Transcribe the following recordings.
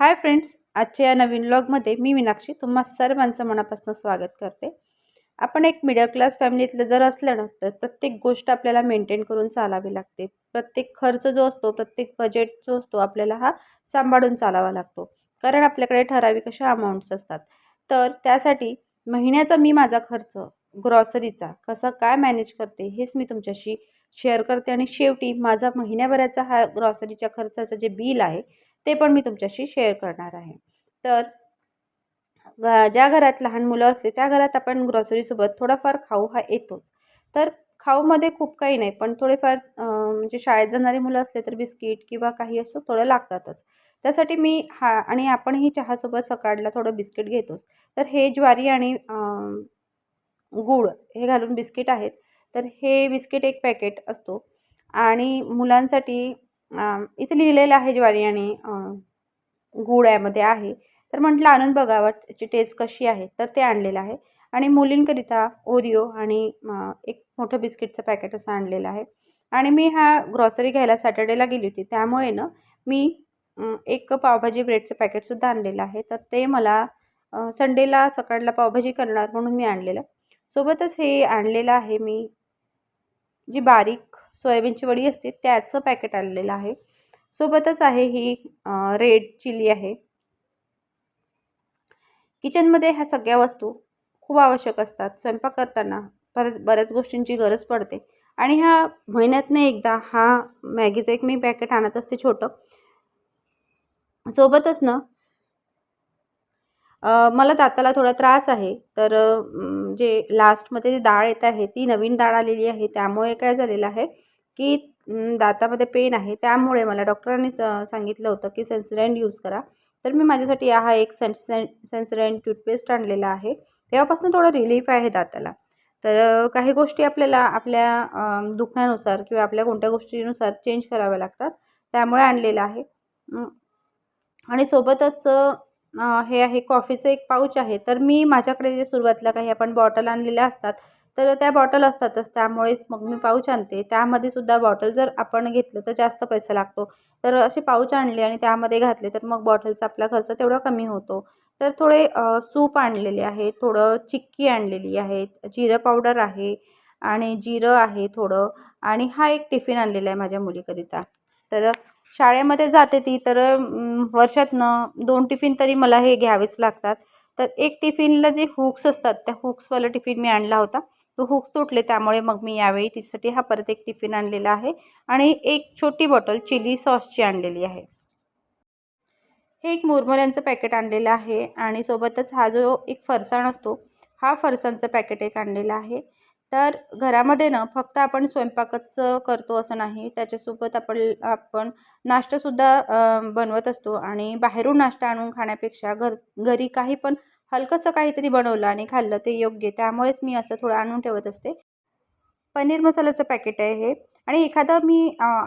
Hi friends आजच्या या नवीन ब्लॉगमध्ये मी मीनाक्षी तुम्हा सर्वांचं मनापासून स्वागत करते. आपण एक मिडल क्लास फॅमिलीतलं जर असलं ना तर प्रत्येक गोष्ट आपल्याला मेंटेन करून चालावी लागते. प्रत्येक खर्च जो असतो प्रत्येक बजेट जो असतो आपल्याला हा सांभाळून चालावा लागतो. कारण आपल्याकडे ठराविक अशा अमाऊंट्स असतात. तर त्यासाठी महिन्याचा मी माझा खर्च ग्रॉसरीचा कसा काय मॅनेज करते हेच मी तुमच्याशी शेअर करते. आणि शेवटी माझा महिन्याभराचा हा ग्रॉसरीच्या खर्चाचं जे बिल आहे ते पण मी तुमच्याशी शेअर करणार आहे. तर ज्या घरात लहान मुलं असते त्या घरात आपण ग्रॉसरीसोबत थोडाफार खाऊ हा येतोच. तर खाऊमध्ये खूप काही नाही पण थोडेफार म्हणजे शाळेत जाणारी मुलं असले तर बिस्किट किंवा काही असं थोडं लागतातच. त्यासाठी मी हा आणि आपणही चहासोबत सकाळला थोडं बिस्किट घेतोच. तर हे ज्वारी आणि गूळ हे घालून बिस्किट आहेत. तर हे बिस्किट एक पॅकेट असतो. आणि मुलांसाठी इथे लिहिलेलं आहे ज्वारी आणि गूळ यामध्ये आहे. तर म्हटलं आणून बघावं त्याची टेस्ट कशी आहे तर ते आणलेलं आहे. आणि मुलींकरिता ओरिओ आणि एक मोठं बिस्किटचं पॅकेट असं आणलेलं आहे. आणि मी हा ग्रॉसरी घ्यायला सॅटर्डेला गेली होती. त्यामुळे ना मी एक पावभाजी ब्रेडचं पॅकेटसुद्धा आणलेलं आहे. तर ते मला संडेला सकाळला पावभाजी करणार म्हणून मी आणलेलं. सोबतच हे आणलेलं आहे मी जी बारीक सोयाबीनची वडी असते त्याचं पॅकेट आणलेलं आहे. सोबतच आहे ही रेड चिली आहे. किचनमध्ये ह्या सगळ्या वस्तू खूप आवश्यक असतात. स्वयंपाक करताना परत बऱ्याच गोष्टींची गरज पडते. आणि ह्या महिन्यातनं एकदा हा मॅगीचं एक मी पॅकेट आणत असते छोटं. सोबतच ना मला दाताला थोडा त्रास आहे. तर जे लास्टमध्ये जी डाळ येत आहे ती नवीन डाळ आलेली आहे. त्यामुळे काय झालेलं आहे की दातामध्ये पेन आहे. त्यामुळे मला डॉक्टरांनी सांगितलं होतं की सेन्सरँड यूज करा. तर मी माझ्यासाठी हा एक सेन्स सेन्सरँड टूथपेस्ट आणलेला आहे. तेव्हापासून थोडं रिलीफ आहे दाताला. तर काही गोष्टी आपल्याला आपल्या दुखण्यानुसार किंवा आपल्या कोणत्या गोष्टीनुसार चेंज कराव्या लागतात. त्यामुळे आणलेलं आहे. आणि सोबतच हे आहे कॉफीचं एक पाऊच आहे. तर मी माझ्याकडे जे सुरुवातीला काही आपण बॉटल आणलेल्या असतात तर त्या बॉटल असतातच. त्यामुळेच मग मी पाऊच आणते. त्यामध्ये सुद्धा बॉटल जर आपण घेतलं तर जास्त पैसा लागतो. तर असे पाऊच आणले आणि त्यामध्ये घातले तर मग बॉटलचा आपला खर्च तेवढा कमी होतो. तर थोडे सूप आणलेले आहे थोडं चिक्की आणलेली आहे जिरं पावडर आहे आणि जिरं आहे थोडं आणि हा एक टिफिन आणलेला आहे माझ्या मुलीकरिता. तर शाळेमध्ये जाते ती तर वर्षातनं दोन टिफिन तरी मला हे घ्यावेच लागतात. तर एक टिफिनला जे हुक्स असतात त्या हुक्सवाला टिफिन मी आणला होता. तो हुक्स तुटले त्यामुळे मग मी यावेळी तिच्यासाठी हा परत एक टिफिन आणलेला आहे. आणि एक छोटी बॉटल चिली सॉसची आणलेली आहे. हे एक मुरमुऱ्यांचं पॅकेट आणलेलं आहे. आणि सोबतच हा जो एक फरसाण असतो हा फरसाणचं पॅकेट एक आणलेला आहे. तर घरामध्ये ना फक्त आपण स्वयंपाकच करतो असं नाही. त्याच्यासोबत आपण आपण नाश्तासुद्धा बनवत असतो आणि बाहेरून नाश्ता आणून खाण्यापेक्षा घर घरी काही पण हलकंसं काहीतरी बनवलं आणि खाल्लं ते योग्य. त्यामुळेच मी असं थोडं आणून ठेवत असते. पनीर मसाल्याचं पॅकेट आहे हे. आणि एखादं मी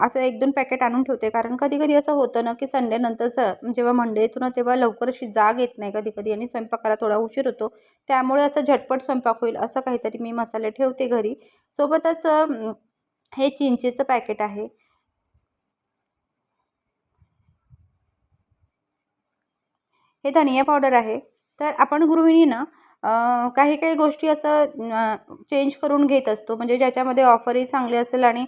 असं एक दोन पॅकेट आणून ठेवते. कारण कधी कधी असं होतं ना की संडेनंतरचं जेव्हा मंडे येतो ना तेव्हा लवकर अशी जाग येत नाही कधी कधी आणि स्वयंपाकाला थोडा उशीर होतो. त्यामुळे असं झटपट स्वयंपाक होईल असं काहीतरी मी मसाले ठेवते घरी. सोबतच हे चिंचेचं पॅकेट आहे. हे धनिया पावडर आहे. तर आपण गृहिणीनं काही काही गोष्टी असं चेंज करून घेत असतो. म्हणजे ज्याच्यामध्ये ऑफरही चांगली असेल आणि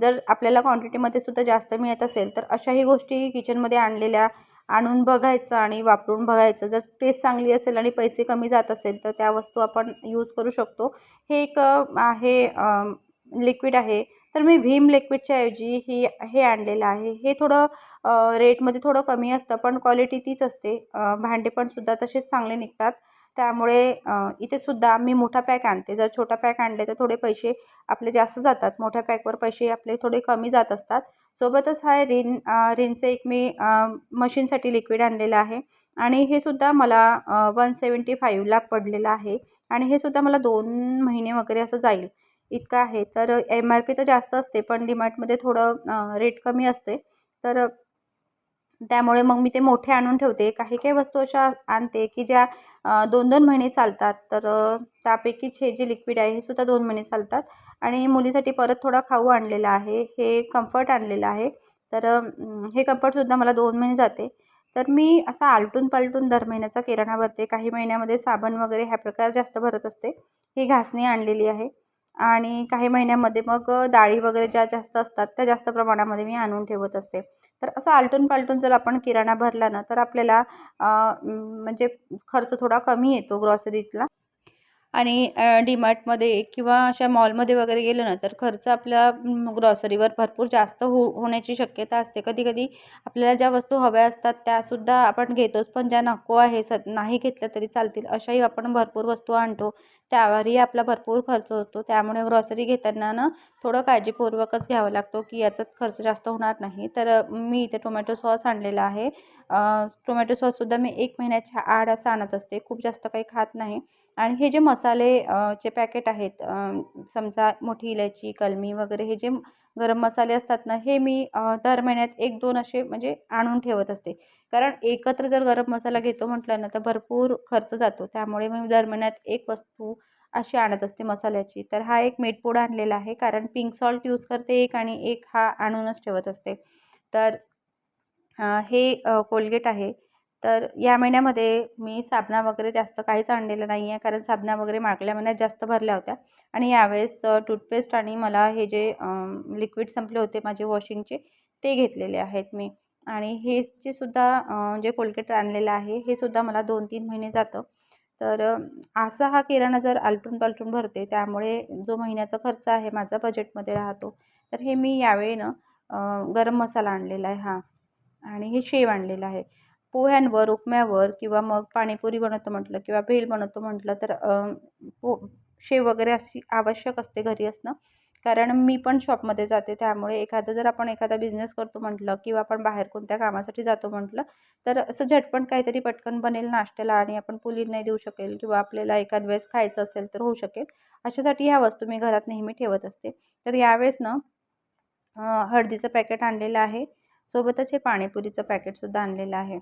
जर आपल्याला क्वांटिटीमध्ये सुद्धा जास्त मिळत असेल तर अशाही गोष्टी किचनमध्ये आणलेल्या आणून बघायचं आणि वापरून बघायचं. जर टेस्ट चांगली असेल आणि पैसे कमी जात असेल तर त्या वस्तू आपण यूज करू शकतो. हे एक आहे लिक्विड आहे. तर मी व्हीम लिक्विडच्या ऐवजी ही हे आणलेलं आहे. हे थोडं रेटमध्ये थोडं कमी असतं पण क्वालिटी तीच असते. भांडे पण सुद्धा तसेच चांगले निघतात. त्यामुळे इथे सुद्धा मी मोठा पॅक आणते. जर छोटा पॅक आणले तर थोडे पैसे आपले जास्त जातात. मोठ्या पॅकवर पैसे आपले थोडे कमी जात असतात. सोबतच हा रिन रिनचं एक मी मशीनसाठी लिक्विड आणलेलं आहे. आणि हे सुद्धा मला वन सेवन्टी फाईव्हला पडलेलं आहे. आणि हे सुद्धा मला दोन महिने वगैरे असं जाईल. इतकं आहे. तर एम आर पी तर जास्त असते पण डीमार्टमध्ये थोडं रेट कमी असते. तर त्यामुळे मग मी ते मोठे आणून ठेवते. काही काही वस्तू अशा आणते की ज्या दोन दोन महिने चालतात. तर त्यापैकीच हे जे लिक्विड आहे हे सुद्धा दोन महिने चालतात. आणि मुलीसाठी परत थोडा खाऊ आणलेला आहे. हे कम्फर्ट आणलेलं आहे. तर हे कम्फर्टसुद्धा मला दोन महिने जाते. तर मी असा आलटून पालटून दर महिन्याचा किराणा भरते. काही महिन्यामध्ये साबण वगैरे ह्या प्रकार जास्त भरत असते. ही घासणी आणलेली आहे. आणि काही महिन्यामध्ये मग डाळी वगैरे ज्या जास्त असतात त्या जास्त प्रमाणामध्ये मी आणून ठेवत असते. तर असं आलटून पालटून जर आपण किराणा भरला ना तर आपल्याला म्हणजे खर्च थोडा कमी येतो ग्रॉसरीतला आणि डीमार्टमध्ये किंवा अशा मॉलमध्ये वगैरे गेलं ना तर खर्च आपल्या ग्रॉसरीवर भरपूर जास्त हो होण्याची शक्यता असते. कधी कधी आपल्याला ज्या वस्तू हव्या असतात त्यासुद्धा आपण घेतोच पण ज्या नको आहे स नाही घेतल्या तरी चालतील अशाही आपण भरपूर वस्तू आणतो. त्यावरही आपला भरपूर खर्च होतो. त्यामुळे ग्रॉसरी घेताना ना थोडं काळजीपूर्वकच घ्यावं लागतो की याचा खर्च जास्त होणार नाही. तर मी इथे टोमॅटो सॉस आणलेला आहे. टोमॅटो सॉससुद्धा मी एक महिन्याच्या आड असं आणत असते. खूप जास्त काही खात नाही. आणि हे जे मसाले चे पॅकेट आहेत समजा मोठी इलायची कलमी वगैरे हे जे गरम मसाले असतात ना हे मी दर महिन्यात एक दोन असे म्हणजे आणून ठेवत असते. कारण एकत्र जर गरम मसाला घेतो म्हटलं ना तर भरपूर खर्च जातो. त्यामुळे मी दर महिन्यात एक वस्तू अशी आणत असते मसाल्याची. तर हा एक मेटपोडा आणलेला आहे कारण पिंक सॉल्ट यूज करते एक आणि एक हा आणूनच ठेवत असते. तर हे कोलगेट आहे. तर या महिन्यामध्ये मी साबणा वगैरे जास्त काहीच आणलेलं नाही आहे कारण साबणा वगैरे मागल्या महिन्यात जास्त भरल्या होत्या. आणि यावेळेस टूथपेस्ट आणि मला हे जे लिक्विड संपले होते माझे वॉशिंगचे ते घेतलेले आहेत मी. आणि हे जे सुद्धा जे कोलगेट आणलेलं आहे हे सुद्धा मला दोन तीन महिने जातं. तर असा हा किराणा जर आलटून पालटून भरते त्यामुळे जो महिन्याचा खर्च आहे माझा बजेटमध्ये राहतो. तर हे मी यावेळेनं गरम मसाला आणलेला आहे हा आणि हे शेव आणलेलं आहे. पोह्यांवर उपम्यावर किंवा मग पाणीपुरी बनवतो म्हटलं किंवा भेल बनवतो म्हटलं तर पो शेव वगैरे अशी आवश्यक असते घरी असणं. कारण मी पण शॉपमध्ये जाते त्यामुळे एखादं जर आपण एखादा बिझनेस करतो म्हटलं किंवा आपण बाहेर कोणत्या कामासाठी जातो म्हटलं तर असं झटपण काहीतरी पटकन बनेल नाश्त्याला आणि आपण पुलीर नाही देऊ शकेल किंवा आपल्याला एखाद वेळेस खायचं असेल तर होऊ शकेल. अशासाठी ह्या वस्तू मी घरात नेहमी ठेवत असते. तर यावेळेस ना हळदीचं पॅकेट आणलेलं आहे. सोबतच हे पाणीपुरीचं पॅकेटसुद्धा आणलेलं आहे.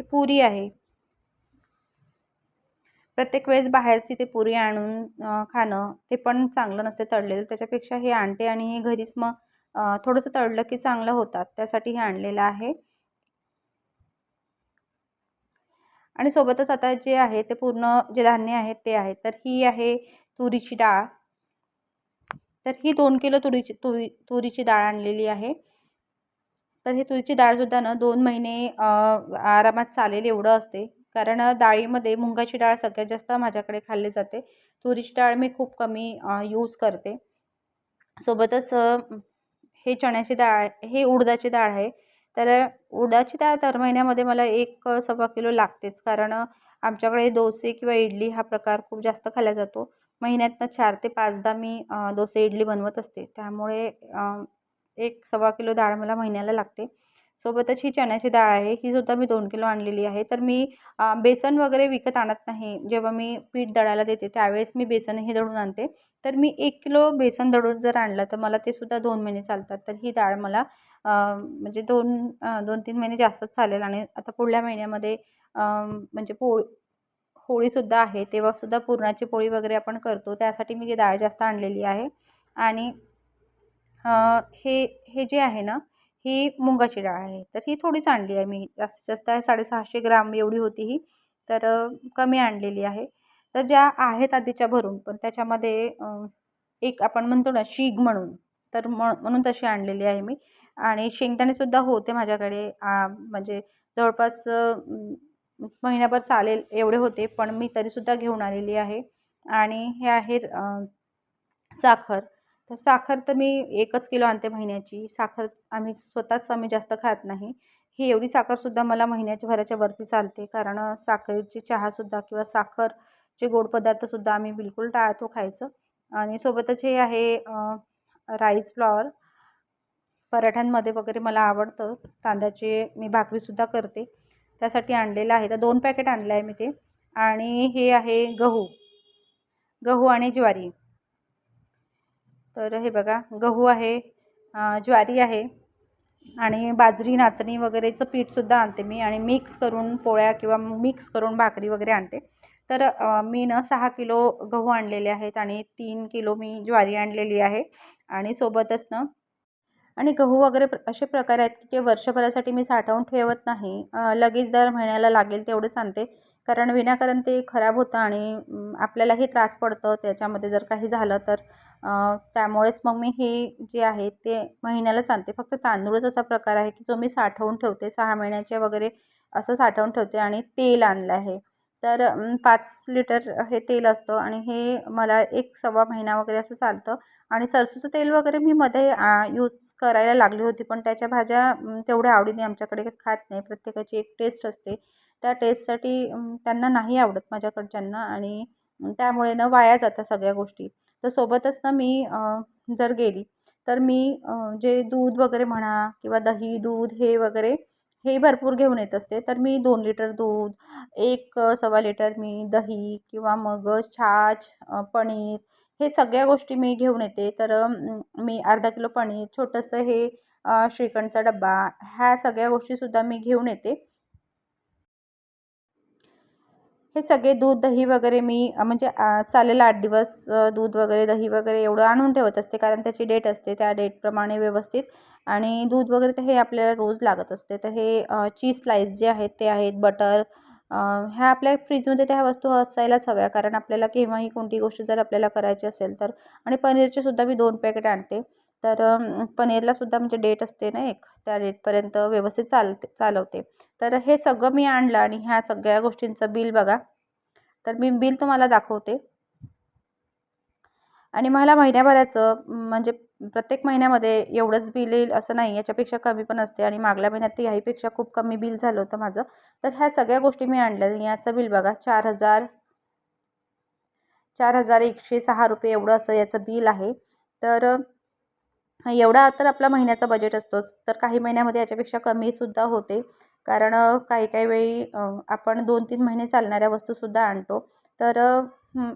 हे पुरी आहे. प्रत्येक वेळेस बाहेरची ते पुरी आणून खाणं ते पण चांगलं नसते तळलेलं. त्याच्यापेक्षा हे आणते आणि हे घरीच मग थोडंसं तळलं की चांगलं होतात. त्यासाठी हे आणलेलं आहे. आणि सोबतच आता जे आहे ते पूर्ण जे धान्य आहे ते आहे. तर ही आहे तुरीची डाळ. तर ही दोन किलो तुरीची तुरी तुरीची डाळ आणलेली आहे. तर ही तुरीची डाळसुद्धा ना दोन महिने आरामात चालेल एवढं असते. कारण डाळीमध्ये मुंगाची डाळ सगळ्यात जास्त माझ्याकडे खाल्ली जाते. तुरीची डाळ मी खूप कमी यूज करते. सोबतच हे चण्याची डाळ हे उडदाची डाळ आहे. तर उडदाची डाळ दर महिन्यामध्ये मला एक सव्वा किलो लागतेच. कारण आमच्याकडे डोसे किंवा इडली हा प्रकार खूप जास्त खाल्ला जातो. महिन्यातनं चार ते पाचदा मी डोसे इडली बनवत असते. त्यामुळे एक सव्वा किलो डाळ मला महिन्याला लागते. सोबतच ही चण्याची डाळ आहे. ही सुद्धा मी दोन किलो आणलेली आहे. तर मी बेसन वगैरे विकत आणत नाही. जेव्हा मी पीठ दळायला देते त्यावेळेस मी बेसनही दळून आणते. तर मी एक किलो बेसन दळून जर आणलं तर मला ते सुद्धा दोन महिने चालतात. तर ही डाळ मला म्हणजे दोन दोन तीन महिने जास्तच चालेल आणि आता पुढल्या महिन्यामध्ये म्हणजे पोळी होळीसुद्धा आहे. तेव्हासुद्धा पुरणाची पोळी वगैरे आपण करतो. त्यासाठी मी ती डाळ जास्त आणलेली आहे. आणि हे हे जे आहे ना ही मुगाची डाळ आहे. तर ही थोडीच आणली आहे. मी जास्तीत जास्त आहे साडेसहाशे ग्राम एवढी होती ही. तर कमी आणलेली आहे. तर ज्या आहेत आधीच्या भरून पण त्याच्यामध्ये एक आपण म्हणतो ना शीग म्हणून तर म्हणून तशी आणलेली आहे मी. आणि शेंगदाणेसुद्धा होते माझ्याकडे. म्हणजे जवळपास महिन्याभर चालेल एवढे होते पण मी तरीसुद्धा घेऊन आलेली आहे. आणि हे आहे साखर. तर साखर तर मी एकच किलो आणते महिन्याची. साखर आम्ही स्वतःच आम्ही जास्त खात नाही. ही एवढी साखरसुद्धा मला महिन्याच्या भराच्या वरती चालते. कारण साखरेची चहासुद्धा किंवा साखरचे गोड पदार्थसुद्धा आम्ही बिलकुल टाळतो खायचं. आणि सोबतच हे आहे राईस फ्लॉवर पराठ्यांमध्ये वगैरे मला आवडतं. तांदळाचे मी भाकरीसुद्धा करते. त्यासाठी आणलेलं आहे. तर दोन पॅकेट आणलं आहे मी ते. आणि हे आहे गहू. गहू आणि ज्वारी. तर हे बघा गहू आहे ज्वारी आहे आणि बाजरी नाचणी वगैरेचं पीठसुद्धा आणते मी आणि मिक्स करून पोळ्या किंवा मिक्स करून भाकरी वगैरे आणते. तर मी न सहा किलो गहू आणलेले आहेत आणि तीन किलो मी ज्वारी आणलेली आहे आणि सोबतच ना आणि गहू वगैरे प्र असे प्रकार आहेत की ते वर्षभरासाठी मी साठवून ठेवत नाही. लगेच दर महिन्याला लागेल तेवढंच आणते. कारण विनाकारण ते खराब होतं आणि आपल्यालाही त्रास पडतं. त्याच्यामध्ये जर काही झालं तर त्यामुळेच मग मी हे जे आहे ते महिन्यालाच आणते फक्त तांदूळच असा प्रकार आहे की जो मी साठवून ठेवते. सहा महिन्याचे वगैरे असं साठवून ठेवते आणि तेल आणलं आहे. तर पाच लिटर हे तेल असतं आणि हे मला एक सव्वा महिना वगैरे असं चालतं. आणि सरसोचं तेल वगैरे मी मध्ये यूज करायला लागली होती पण त्याच्या भाज्या तेवढ्या आवडीने आमच्याकडे खात नाही. प्रत्येकाची एक टेस्ट असते. त्या टेस्टसाठी त्यांना नाही आवडत माझ्याकडच्यांना आणि त्यामुळे ना वाया जातात सगळ्या गोष्टी. तर सोबतच ना मी जर गेली तर मी जे दूध वगैरे म्हणा किंवा दही दूध हे वगैरे हे भरपूर घेऊन येत असते. तर मी दोन लिटर दूध एक सव्वा लिटर मी दही किंवा मग छाछ पनीर हे सगळ्या गोष्टी मी घेऊन येते. तर मी अर्धा किलो पनीर छोटंसं हे श्रीखंडचा डब्बा ह्या सगळ्या गोष्टीसुद्धा मी घेऊन येते. हे सगळे दूध दही वगैरे मी म्हणजे चालेल आठ दिवस दूध वगैरे दही वगैरे एवढं आणून ठेवत असते. कारण त्याची डेट असते त्या डेटप्रमाणे व्यवस्थित. आणि दूध वगैरे तर हे आपल्याला रोज लागत असते. तर हे चीज स्लाईस जे आहेत ते आहेत बटर ह्या आपल्या फ्रीजमध्ये त्या वस्तू असायलाच हव्या. कारण आपल्याला केव्हाही कोणती गोष्ट जर आपल्याला करायची असेल तर. आणि पनीरचे सुद्धा मी दोन पॅकेट आणते. तर पनीरलासुद्धा म्हणजे डेट असते ना एक त्या डेटपर्यंत व्यवस्थित चालते चालवते. तर हे सगळं मी आणलं आणि ह्या सगळ्या गोष्टींचं बिल बघा. तर मी बिल तुम्हाला दाखवते. आणि मला महिन्याभराचं म्हणजे प्रत्येक महिन्यामध्ये एवढंच बिल येईल असं नाही याच्यापेक्षा कमी पण असते आणि मागल्या महिन्यात ते याहीपेक्षा खूप कमी बिल झालं होतं माझं. तर ह्या सगळ्या गोष्टी मी आणल्या याचं बिल बघा चार हजार चार हजार एकशे सहा रुपये एवढं असं याचं बिल आहे. तर एवढा तर आपला महिन्याचा बजेट असतोच. तर काही महिन्यामध्ये याच्यापेक्षा कमीसुद्धा होते. कारण काही काही वेळी आपण दोन तीन महिने चालणाऱ्या वस्तूसुद्धा आणतो. तर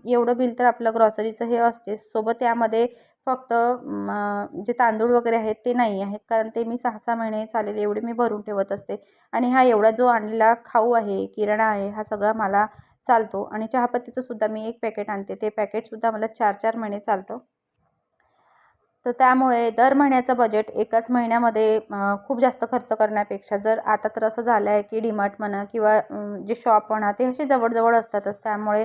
एवढं बिल तर आपलं ग्रॉसरीचं हे असतेच. सोबत यामध्ये फक्त जे तांदूळ वगैरे आहेत ते नाही आहेत. कारण ते मी सहा सहा महिने चालेल एवढे मी भरून ठेवत असते. आणि हा एवढा जो आणलेला खाऊ आहे किराणा आहे हा सगळा मला चालतो. आणि चहापत्तीचं सुद्धा मी एक पॅकेट आणते. ते पॅकेटसुद्धा मला चार चार महिने चालतं. तर त्यामुळे दर महिन्याचं बजेट एकाच महिन्यामध्ये खूप जास्त खर्च करण्यापेक्षा जर आता तर असं झालं आहे की डीमार्ट म्हणा किंवा जे शॉप म्हणा ते असे जवळजवळ असतातच. त्यामुळे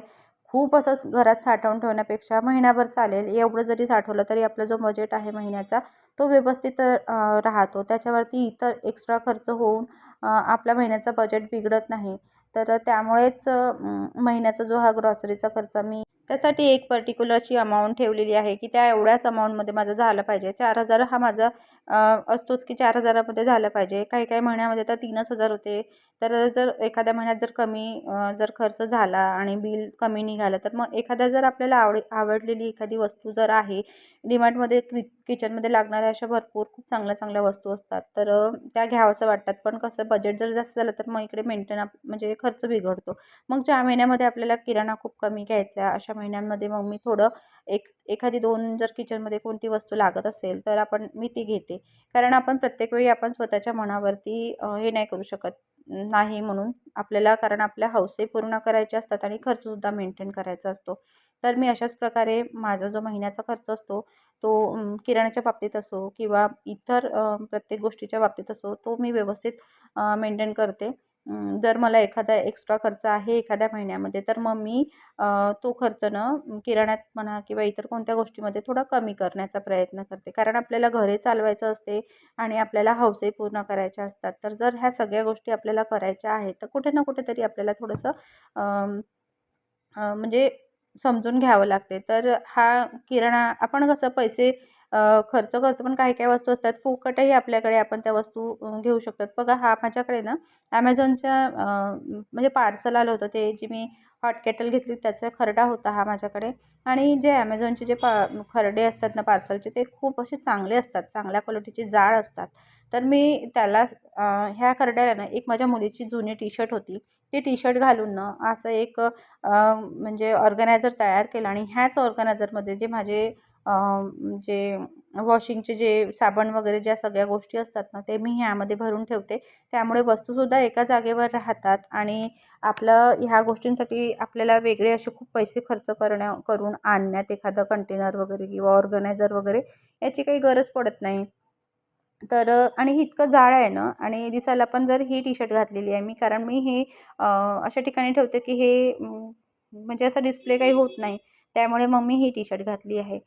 खूप असं घरात साठवून ठेवण्यापेक्षा महिन्याभर चालेल. एवढं जरी साठवलं तरी आपला जो बजेट आहे महिन्याचा तो व्यवस्थित राहतो. त्याच्यावरती इतर एक्स्ट्रा खर्च होऊन आपल्या महिन्याचा बजेट बिघडत नाही. तर त्यामुळेच महिन्याचा जो हा ग्रॉसरीचा खर्च मी त्यासाठी एक पर्टिक्युलर अशी अमाऊंट ठेवलेली आहे की त्या एवढ्याच अमाऊंटमध्ये माझं झालं पाहिजे. चार हजार हा माझा असतोच की चार हजारामध्ये झालं पाहिजे. काही काही महिन्यामध्ये तर तीनच हजार होते. तर जर एखाद्या महिन्यात जर कमी जर खर्च झाला आणि बिल कमी निघालं तर मग एखाद्या जर आपल्याला आवड आवडलेली एखादी वस्तू जर आहे डिमार्टमध्ये कि किचनमध्ये लागणाऱ्या अशा भरपूर खूप चांगल्या चांगल्या वस्तू असतात. तर त्या घ्यावंसं वाटतात. पण कसं बजेट जर जास्त झालं तर मग इकडे मेंटेन म्हणजे खर्च बिघडतो. मग ज्या महिन्यामध्ये आपल्याला किराणा खूप कमी घ्यायचा अशा महिन्यांमध्ये मग मी थोडं एक एखादी दोन जर किचनमध्ये कोणती वस्तू लागत असेल तर आपण मी ती घेते. कारण आपण प्रत्येक वेळी आपण स्वतःच्या मनावरती हे नाही करू शकत नाही म्हणून आपल्याला कारण आपल्या हौसे पूर्ण करायचे असतात आणि खर्चसुद्धा मेंटेन करायचा असतो. तर मी अशाच प्रकारे माझा जो महिन्याचा खर्च असतो तो किराण्याच्या बाबतीत असो किंवा इतर प्रत्येक गोष्टीच्या बाबतीत असो तो मी व्यवस्थित मेंटेन करते. जर मला एखादा एक्स्ट्रा खर्च आहे एखाद्या महिन्यामध्ये तर मग मी तो खर्च न किराण्यात म्हणा किंवा इतर कोणत्या गोष्टीमध्ये थोडा कमी करण्याचा प्रयत्न करते. कारण आपल्याला घरे चालवायचं असते आणि आपल्याला हौसे पूर्ण करायच्या असतात. तर जर ह्या सगळ्या गोष्टी आपल्याला करायच्या आहेत तर कुठे ना कुठेतरी आपल्याला थोडंसं म्हणजे समजून घ्यावं लागते. तर हा किराणा आपण कसं पैसे खर्च करतो पण काही काही वस्तू असतात. फुकटही आपल्याकडे आपण त्या वस्तू घेऊ शकतात. बघा हा माझ्याकडे ना ॲमेझॉनच्या म्हणजे पार्सल आलं होतं. ते जे मी हॉट केटल घेतली त्याचा खरडा होता हा माझ्याकडे. आणि जे ॲमेझॉनचे जे पा खरडे असतात ना पार्सलचे ते खूप असे चांगले असतात. चांगल्या क्वालिटीचे जाड असतात. तर मी त्याला ह्या खरड्याला ना एक माझ्या मुलीची जुनी टी शर्ट होती. ती टी शर्ट घालून ना असं एक म्हणजे ऑर्गनायझर तयार केलं. आणि ह्याच ऑर्गनायझरमध्ये जे माझे जे म्हणजे वॉशिंगचे जे साबण वगैरे ज्या सगळ्या गोष्टी असतात ना ते मी ह्यामध्ये भरून ठेवते. त्यामुळे वस्तूसुद्धा एका जागेवर राहतात आणि आपलं ह्या गोष्टींसाठी आपल्याला वेगळे असे खूप पैसे खर्च करण्या करून आणण्यात एखादं कंटेनर वगैरे किंवा ऑर्गनायझर वगैरे याची काही गरज पडत नाही. तर आणि इतकं जाळं आहे ना आणि दिसायला पण जर ही टी शर्ट घातलेली आहे मी कारण मी हे अशा ठिकाणी ठेवते की हे म्हणजे असं डिस्प्ले काही होत नाही. त्यामुळे मग मी ही टी शर्ट घातली आहे.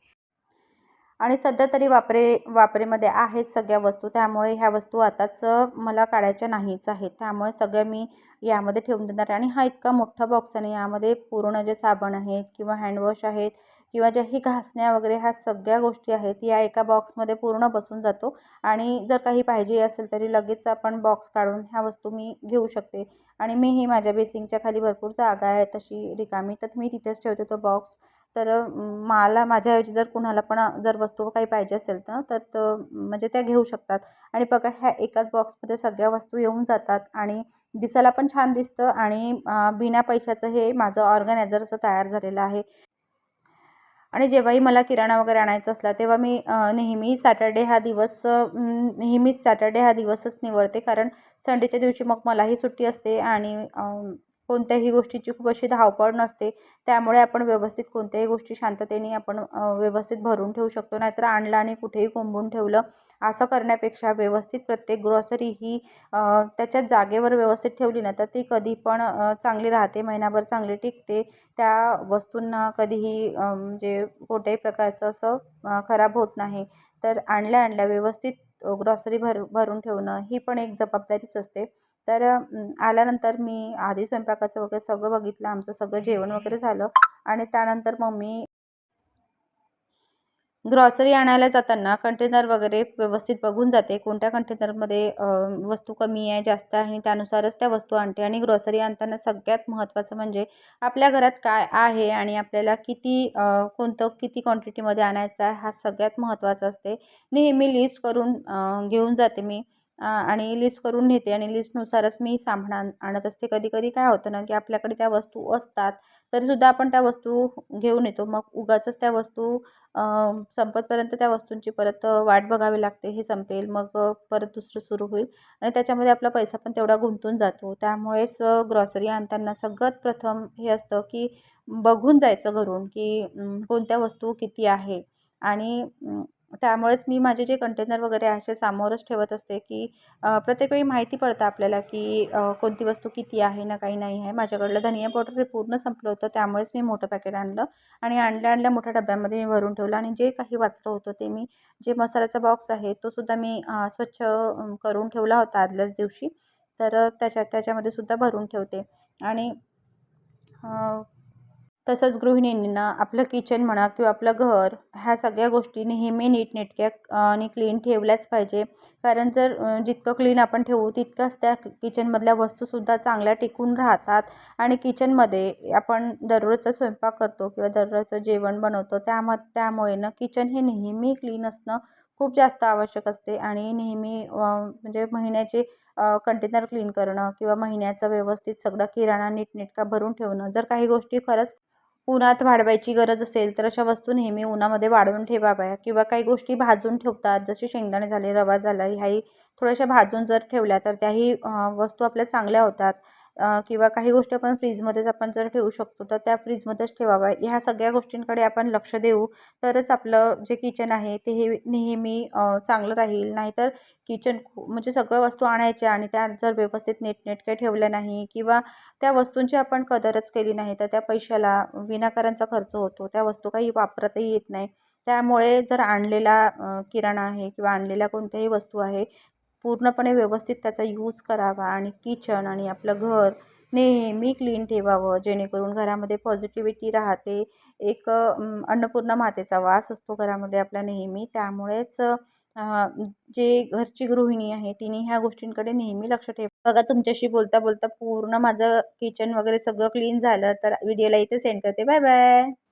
आणि सध्या तरी वापरे वापरेमध्ये आहेत सगळ्या वस्तू. त्यामुळे ह्या वस्तू आताच मला काढायच्या नाहीच आहेत. त्यामुळे सगळ्या मी यामध्ये ठेवून देणार आणि हा इतका मोठा बॉक्स आणि यामध्ये पूर्ण जे साबण आहेत किंवा हँडवॉश आहेत किंवा ज्याही घासण्या वगैरे ह्या सगळ्या गोष्टी आहेत या एका बॉक्समध्ये पूर्ण बसून जातो. आणि जर काही पाहिजे असेल तरी लगेच आपण बॉक्स काढून ह्या वस्तू मी घेऊ शकते. आणि मी ही माझ्या बेसिंगच्या खाली भरपूर जागा आहे तशी रिकामी. तर मी तिथेच ठेवते तो बॉक्स तर मला माझ्याऐवजी जर कुणाला पण जर वस्तू काही पाहिजे असेल तर तर म्हणजे त्या घेऊ शकतात. आणि बघा ह्या एकाच बॉक्समध्ये सगळ्या वस्तू येऊन जातात आणि दिसायला पण छान दिसतं आणि बिना पैशाचं हे माझं ऑर्गनायझर असं तयार झालेलं आहे. आणि जेव्हाही मला किराणा वगैरे आणायचा असला तेव्हा मी नेहमी सॅटर्डे हा दिवस नेहमीच सॅटर्डे हा दिवसच निवडते. कारण संडेच्या दिवशी मग मलाही सुट्टी असते आणि कोणत्याही गोष्टीची खूप अशी धावपळ नसते. त्यामुळे आपण व्यवस्थित कोणत्याही गोष्टी शांततेने आपण व्यवस्थित भरून ठेवू शकतो. नाहीतर आणलं आणि कुठेही कोंबून ठेवलं असं करण्यापेक्षा व्यवस्थित प्रत्येक ग्रॉसरी ही त्याच्या जागेवर व्यवस्थित ठेवली ना तर ती कधी पण चांगली राहते. महिनाभर चांगली टिकते. त्या वस्तूंना कधीही म्हणजे कोणत्याही प्रकारचं असं खराब होत नाही. तर आणल्या आणल्या व्यवस्थित ग्रॉसरी भर भरून ठेवणं ही पण एक जबाबदारीच असते. तर आल्यानंतर मी आधी स्वयंपाकाचं वगैरे सगळं बघितलं आमचं सगळं जेवण वगैरे झालं आणि त्यानंतर मम्मी ग्रॉसरी आणायला जाताना कंटेनर वगैरे व्यवस्थित बघून जाते कोणत्या कंटेनरमध्ये वस्तू कमी आहे जास्त आहे आणि त्यानुसारच त्या वस्तू आणते आणि ग्रॉसरी आणताना सगळ्यात महत्त्वाचं म्हणजे आपल्या घरात काय आहे आणि आपल्याला किती कोणतं किती क्वांटिटीमध्ये आणायचं आहे हा सगळ्यात महत्त्वाचा असते. नेहमी लिस्ट करून घेऊन जाते मी. आणि लिस्ट करून नेते आणि लिस्टनुसारच मी सामान आण आणत असते. कधी कधी काय होतं ना की आपल्याकडे त्या वस्तू असतात तरीसुद्धा आपण त्या वस्तू घेऊन येतो. मग उगाचच त्या वस्तू संपतपर्यंत त्या वस्तूंची परत वाट बघावी लागते हे संपेल मग परत दुसरं सुरू होईल. आणि त्याच्यामध्ये आपला पैसा पण तेवढा गुंतून जातो. त्यामुळेच ग्रॉसरी आणताना सगळ्यात प्रथम हे असतं की बघून जायचं घरून की कोणत्या वस्तू किती आहे. आणि त्यामुळेच मी माझे जे कंटेनर वगैरे आहे असे समोरच ठेवत असते की प्रत्येक वेळी माहिती पडतं आपल्याला की कोणती वस्तू किती आहे ना काही नाही आहे. माझ्याकडलं धनिया पावडर हे पूर्ण संपलं होतं त्यामुळेच मी मोठं पॅकेट आणलं आणि आणल्या आणल्या मोठ्या डब्यामध्ये मी भरून ठेवलं आणि जे काही वाचलं होतं ते मी जे मसाल्याचा बॉक्स आहे तो सुद्धा मी स्वच्छ करून ठेवला होता आदल्याच दिवशी. तर त्याच्या त्याच्यामध्ये सुद्धा भरून ठेवते आणि तसंच गृहिणींना आपलं किचन म्हणा किंवा आपलं घर ह्या सगळ्या गोष्टी नेहमी नीटनेटक्या आणि क्लीन ठेवल्याच पाहिजे. कारण जर जितकं क्लीन आपण ठेवू तितकंच त्या किचनमधल्या वस्तूसुद्धा चांगल्या टिकून राहतात. आणि किचनमध्ये आपण दररोजचा स्वयंपाक करतो किंवा दररोजचं जेवण बनवतो त्याम त्यामुळे ना किचन हे नेहमी क्लीन असणं खूप जास्त आवश्यक असते. आणि नेहमी म्हणजे महिन्याचे कंटेनर क्लीन करणं किंवा महिन्याचं व्यवस्थित सगळं किराणा नीटनेटका भरून ठेवणं जर काही गोष्टी खरंच उन्हात वाढवायची गरज असेल तर अशा वस्तू नेहमी उन्हामध्ये वाढवून ठेवाव्या किंवा काही गोष्टी भाजून ठेवतात. जसे शेंगदाणे झाले रवा झाला ह्याही थोड्याशा भाजून जर ठेवल्या तर त्याही वस्तू आपल्या चांगल्या होतात. किंवा काही गोष्टी आपण फ्रीजमध्येच आपण जर ठेवू शकतो तर त्या फ्रीजमध्येच ठेवाव्या. ह्या सगळ्या गोष्टींकडे आपण लक्ष देऊ तरच आपलं जे किचन आहे ते हे नेहमी चांगलं राहील. नाहीतर किचन म्हणजे सगळ्या वस्तू आणायच्या आणि त्या जर व्यवस्थित नीटनेटके ठेवल्या नाही किंवा त्या वस्तूंची आपण कदरच केली नाही तर त्या पैशाला विनाकारांचा खर्च होतो. त्या वस्तू काही वापरतही येत नाही. त्यामुळे जर आणलेला किराणा आहे किंवा आणलेल्या कोणत्याही वस्तू आहे पूर्णपणे व्यवस्थित त्याचा यूज करावा आणि किचन आणि आपलं घर नेहमी क्लीन ठेवावं जेणेकरून घरामध्ये पॉझिटिव्हिटी राहते. एक अन्नपूर्णा मातेचा वास असतो घरामध्ये आपला नेहमी. त्यामुळेच जे घरची गृहिणी आहे तिने ह्या गोष्टींकडे नेहमी लक्ष ठेव. बघा तुमच्याशी बोलता बोलता पूर्ण माझं किचन वगैरे सगळं क्लीन झालं तर व्हिडिओला इथे सेंड करते. Bye bye.